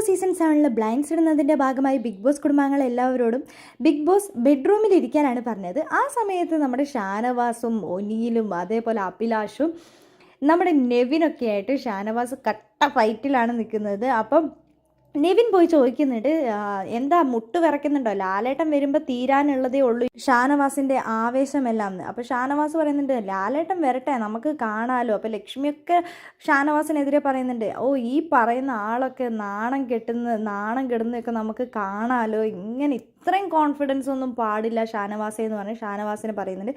Boss season സെവനിൽ blinds ഇടുന്നതിന്റെ ഭാഗമായി ബിഗ് ബോസ് കുടുംബാംഗങ്ങൾ എല്ലാവരോടും ബിഗ് ബോസ് ബെഡ്റൂമിൽ ഇരിക്കാനാണ് പറഞ്ഞത്. ആ സമയത്ത് നമ്മുടെ ഷാനവാസും ഒനിയിലും അതേപോലെ അഭിലാഷും നമ്മുടെ നെവിനൊക്കെ ആയിട്ട് ഷാനവാസ് കട്ട ഫൈറ്റിലാണ് നിൽക്കുന്നത്. അപ്പം നെവിൻ പോയി ചോദിക്കുന്നുണ്ട് എന്താ മുട്ട് വിറയ്ക്കുന്നുണ്ടോ? ലാലേട്ടൻ വരുമ്പോൾ തീരാനുള്ളതേ ഉള്ളൂ. ഷാനവാസിന്റെ ആവേശമെല്ലാം അപ്പോൾ ഷാനവാസ് പറയുന്നുണ്ട് ലാലേട്ടൻ വരട്ടെ നമുക്ക് കാണാലോ. അപ്പോൾ ലക്ഷ്മിയൊക്കെ ഷാനവാസിനെതിരെ പറയുന്നുണ്ട് ഓ ഈ പറയുന്ന ആളൊക്കെ നാണം കെട്ടുന്ന നാണം കെടുന്നതൊക്കെ നമുക്ക് കാണാലോ. ഇങ്ങനെ ഇത്രയും കോൺഫിഡൻസ് ഒന്നും പാടില്ല ഷാനവാസെ എന്ന് പറഞ്ഞ് ഷാനവാസിനെ പറയുന്നുണ്ട്.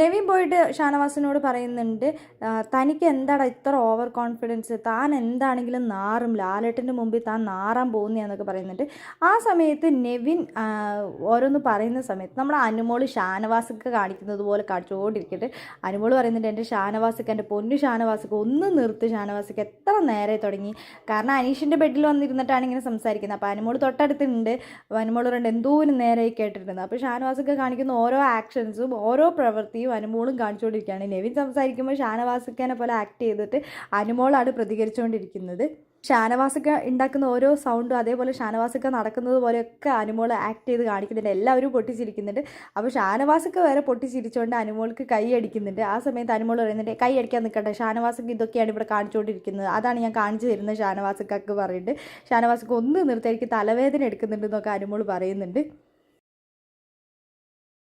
നെവിൻ പോയിട്ട് ഷാനവാസിനോട് പറയുന്നുണ്ട് തനിക്ക് എന്താടാ ഇത്ര ഓവർ കോൺഫിഡൻസ് താൻ എന്താണെങ്കിലും നാറും. ലാലേട്ടന്റെ മുമ്പിൽ താൻ നാറാൻ പോകുന്നതെന്നൊക്കെ പറയുന്നുണ്ട്. ആ സമയത്ത് നെവിൻ ഓരോന്ന് പറയുന്ന സമയത്ത് നമ്മുടെ അനുമോൾ ഷാനവാസൊക്കെ കാണിക്കുന്നത് പോലെ കാണിച്ചുകൊണ്ടിരിക്കട്ടെ അനുമോൾ പറയുന്നുണ്ട് എന്റെ ഷാനവാസക്ക് എന്റെ പൊന്നു ഷാനവാസക്ക് ഒന്ന് നിർത്ത് ഷാനവാസക്ക്. എത്ര നേരെ തുടങ്ങി? കാരണം അനീഷിന്റെ ബെഡിൽ വന്നിരുന്നിട്ടാണ് ഇങ്ങനെ സംസാരിക്കുന്നത്. അപ്പോൾ അനുമോൾ തൊട്ടടുത്തുണ്ട്. അനുമോൾ പറയുന്നത് എന്തോ ഒരു നേരമായി കേട്ടിട്ടുണ്ട്. അപ്പോൾ ഷാനവാസൊക്കെ കാണിക്കുന്ന ഓരോ ആക്ഷൻസും ഓരോ പ്രവൃത്തിയും അനുമോളും കാണിച്ചുകൊണ്ടിരിക്കുകയാണ്. നെവിൻ സംസാരിക്കുമ്പോൾ ഷാനവാസക്കനെ പോലെ ആക്ട് ചെയ്തിട്ട് അനുമോളാണ് പ്രതികരിച്ചുകൊണ്ടിരിക്കുന്നത്. ഷാനവാസക്ക ഉണ്ടാക്കുന്ന ഓരോ സൗണ്ടും അതേപോലെ ഷാനവാസിക്ക നടക്കുന്നത് പോലെയൊക്കെ അനുമോൾ ആക്ട് ചെയ്ത് കാണിക്കുന്നുണ്ട്. എല്ലാവരും പൊട്ടിച്ചിരിക്കുന്നുണ്ട്. അപ്പോൾ ഷാനവാസിക്ക വരെ പൊട്ടിച്ചിരിച്ചുകൊണ്ട് അനുമോൾക്ക് കൈ അടിക്കുന്നുണ്ട്. ആ സമയത്ത് അനുമോൾ പറയുന്നുണ്ട് കൈ അടിക്കാൻ നിൽക്കട്ടെ ഷാനവാസക്ക് ഇതൊക്കെയാണ് ഇവിടെ കാണിച്ചുകൊണ്ടിരിക്കുന്നത് അതാണ് ഞാൻ കാണിച്ചു തരുന്നത് ഷാനവാസക്കൊക്കെ പറഞ്ഞിട്ട്. ഷാനവാസിക്ക ഒന്ന് നിർത്തി തലവേദന എടുക്കുന്നുണ്ട് എന്നൊക്കെ അനുമോൾ പറയുന്നുണ്ട്.